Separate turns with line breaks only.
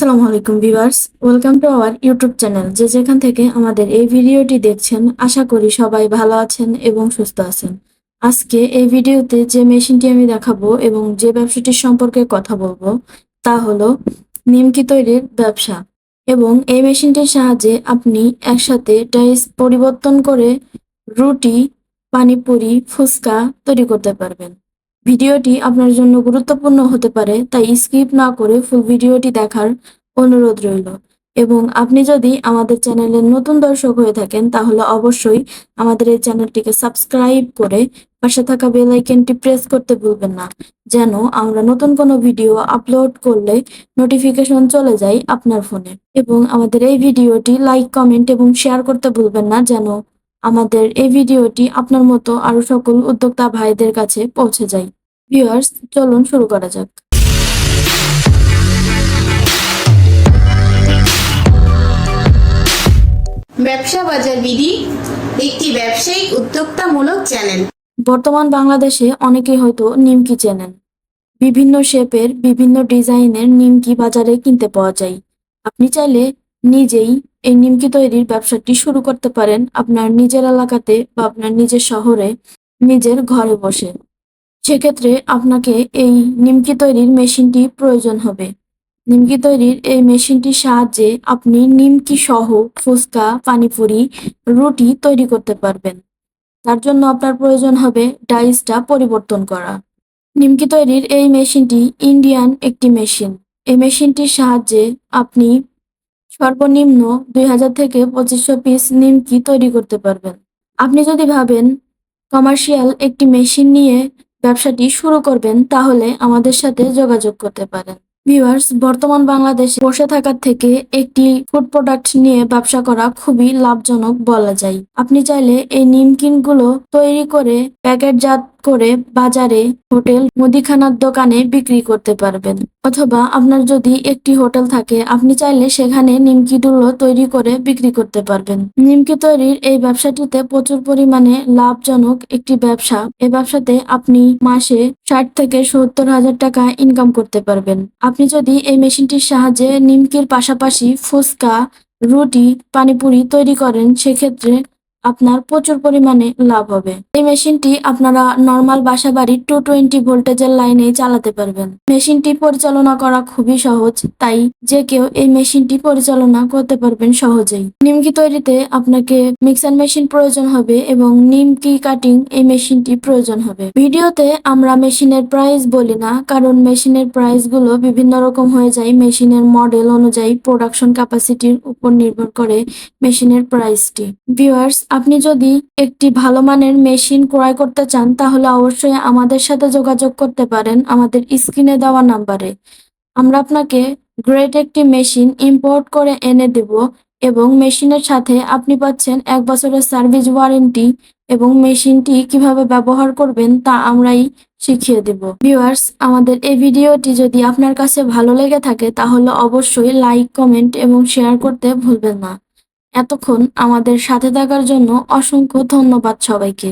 আসসালামু আলাইকুম viewers, welcome to our YouTube channel. যে যেখান থেকে আমাদের এই ভিডিওটি দেখছেন, আশা করি সবাই ভালো আছেন এবং সুস্থ আছেন। আজকে এই ভিডিওতে যে মেশিনটি আমি দেখাবো এবং যে ব্যবসাটির সম্পর্কে কথা বলব, তা হলো নিমকি তৈরির ব্যবসা। এবং এই মেশিনটির সাহায্যে আপনি একসাথে টাইস পরিবর্তন করে রুটি, পানিপুরি, ফুচকা তৈরি করতে পারবেন। ভিডিওটি আপনার জন্য গুরুত্বপূর্ণ হতে পারে, তাই স্কিপ না করে ফুল ভিডিওটি দেখার অনুরোধ রইল। এবং আপনি যদি আমাদের চ্যানেলের নতুন দর্শক হয়ে থাকেন, তাহলে অবশ্যই আমাদের এই চ্যানেলটিকে সাবস্ক্রাইব করে পাশে থাকা বেল আইকনটি প্রেস করতে ভুলবেন না, যেন আমরা নতুন কোনো ভিডিও আপলোড করলে নোটিফিকেশন চলে যায় আপনার ফোনে। এবং আমাদের এই ভিডিওটি লাইক, কমেন্ট এবং শেয়ার করতে ভুলবেন না, যেন আমাদের এই ভিডিওটি আপনার মতো আরও সকল উদ্যোক্তা ভাইদের কাছে পৌঁছে যায়। ভিউয়ার্স চলুন শুরু করা যাক।
ব্যবসা বাজার বিধি একটি ব্যবসায়িক উদ্যোক্তামূলক চ্যানেল।
বর্তমান বাংলাদেশে অনেকেই হয়তো নিমকি চেনেন। বিভিন্ন শেপের বিভিন্ন ডিজাইনের নিমকি বাজারে কিনতে পাওয়া যায়। আপনি চাইলে নিজেই এই নিমকি তৈরির ব্যবসাটি শুরু করতে পারেন আপনার নিজের এলাকাতে বা আপনার নিজের শহরে নিজের ঘরে বসে। সেক্ষেত্রে আপনাকে এই নিমকি তৈরির মেশিনটি প্রয়োজন হবে। নিমকি তৈরির এই মেশিনটির সাহায্যে আপনি নিমকি সহ ফুচকা, পানিপুরি, রুটি তৈরি করতে পারবেন। তার জন্য আপনার প্রয়োজন হবে ডাইসটা পরিবর্তন করা। নিমকি তৈরির এই মেশিনটি ইন্ডিয়ান একটি মেশিন। এই মেশিনটির সাহায্যে আপনি সর্বনিম্ন দুই হাজার থেকে পঁচিশশো পিস নিমকি তৈরি করতে পারবেন। আপনি যদি ভাবেন, কমার্শিয়াল একটি মেশিন নিয়ে ব্যবসাটি শুরু করবেন, তাহলে আমাদের সাথে যোগাযোগ করতে পারেন। ভিউয়ার্স বর্তমান বাংলাদেশে বসে থাকার থেকে একটি ফুড প্রোডাক্ট নিয়ে ব্যবসা করা খুবই লাভজনক বলা যায়। আপনি চাইলে এই নিমকিনগুলো তৈরি করে প্যাকেটজাত করে বাজারে, হোটেল, মুদিখানার দোকানে বিক্রি করতে পারবেন। অথবা আপনার যদি একটি হোটেল থাকে, আপনি চাইলে সেখানে নিমকিগুলো তৈরি করে বিক্রি করতে পারবেন। নিমকি তৈরির এই ব্যবসাটিতে প্রচুর পরিমাণে লাভজনক একটি ব্যবসা। এই ব্যবসাতে আপনি মাসে ষাট থেকে সত্তর হাজার টাকা ইনকাম করতে পারবেন। আপনি যদি এই মেশিনটির সাহায্যে নিমকির পাশাপাশি ফুচকা, রুটি, পানিপুরি তৈরি করেন, সেক্ষেত্রে আপনার প্রচুর পরিমাণে লাভ হবে। এই মেশিনটি আপনারা নর্মাল বাসা বাড়ির টু টোয়েন্টি ভোল্টেজের লাইনে চালাতে পারবেন। মেশিনটি পরিচালনা করা খুবই সহজ, তাই যে কেউ এই মেশিনটি পরিচালনা করতে পারবেন সহজেই। নিমকি তৈরিতে আপনাকে মিক্সার মেশিন প্রয়োজন হবে এবং নিমকি কাটিং এই মেশিনটি প্রয়োজন হবে। ভিডিওতে আমরা মেশিনের প্রাইস বলি না, কারণ মেশিনের প্রাইসগুলো বিভিন্ন রকম হয়ে যায়। মেশিনের মডেল অনুযায়ী প্রোডাকশন ক্যাপাসিটির উপর নির্ভর করে মেশিনের প্রাইসটি ভিউয়ার্স আপনি যদি একটি ভালো মানের মেশিন ক্রয় করতে চান, তাহলে অবশ্যই আমাদের সাথে যোগাযোগ করতে পারেন আমাদের স্ক্রিনে দেওয়া নাম্বারে। আমরা আপনাকে গ্রেট একটি মেশিন ইম্পোর্ট করে এনে দেব এবং মেশিনের সাথে আপনি পাচ্ছেন এক বছরের সার্ভিস ওয়ারেন্টি এবং মেশিনটি কীভাবে ব্যবহার করবেন তা আমরাই শিখিয়ে দেব। ভিউয়ার্স, আমাদের এই ভিডিওটি যদি আপনার কাছে ভালো লেগে থাকে, তাহলে অবশ্যই লাইক, কমেন্ট এবং শেয়ার করতে ভুলবেন না। এতক্ষণ আমাদের সাথে থাকার জন্য অসংখ্য ধন্যবাদ সবাইকে।